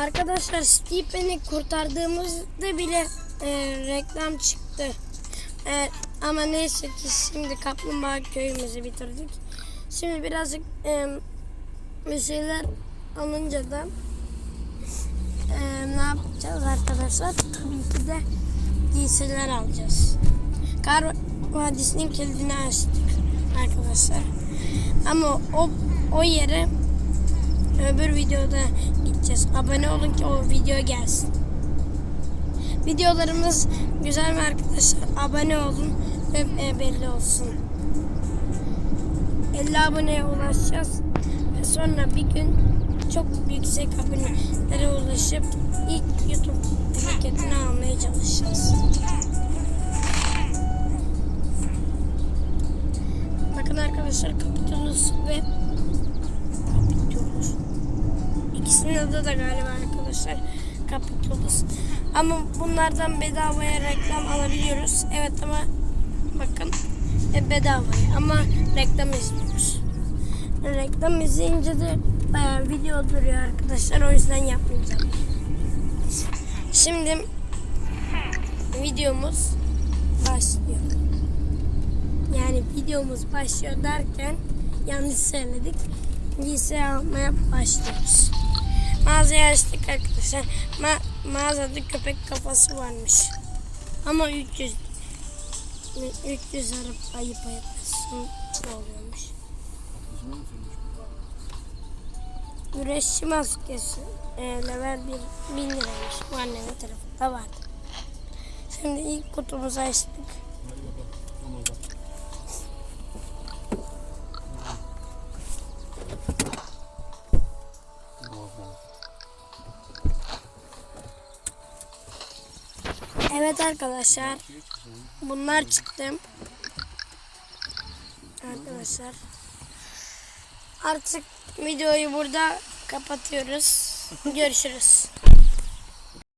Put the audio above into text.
Arkadaşlar Stephen'i kurtardığımızda bile e, reklam çıktı. E, ama neyse ki şimdi Kaplumbağa köyümüzü bitirdik. Şimdi birazcık e, bir şeyler alınca da e, ne yapacağız arkadaşlar? Tabii ki de giysiler alacağız. Kar Vadisi'nin kilidini açtık arkadaşlar. Ama o o yere öbür videoda gideceğiz. Abone olun ki o video gelsin. Videolarımız güzel mi arkadaşlar? Abone olun ve e, belli olsun. 50 aboneye ulaşacağız ve sonra bir gün çok yüksek abonelere ulaşıp ilk YouTube paketini almaya çalışacağız. Bakın arkadaşlar Capitolus ve Capitolus. İkisinin adı da galiba arkadaşlar Capitolus. Ama bunlardan bedavaya reklam alabiliyoruz. Evet ama bakın e, bedavaya ama reklam izliyoruz. Reklam izleyince de bayağı video duruyor arkadaşlar. O yüzden yapmayacağım. Şimdi videomuz başlıyor. Yani videomuz başlıyor derken yanlış söyledik. Giysi almaya başlıyoruz. Mağazayı açtık arkadaşlar. Ma- mağazada köpek kafası varmış. Ama 300 300 arap ayıp ayıplasın oluyormuş. Güreşçi maskesi e, level 1 1000 liraymış. Bu annemin tarafında vardı. Şimdi ilk kutumuzu açtık. Evet arkadaşlar. Bunlar çıktı. Arkadaşlar. Artık videoyu burada kapatıyoruz. Görüşürüz.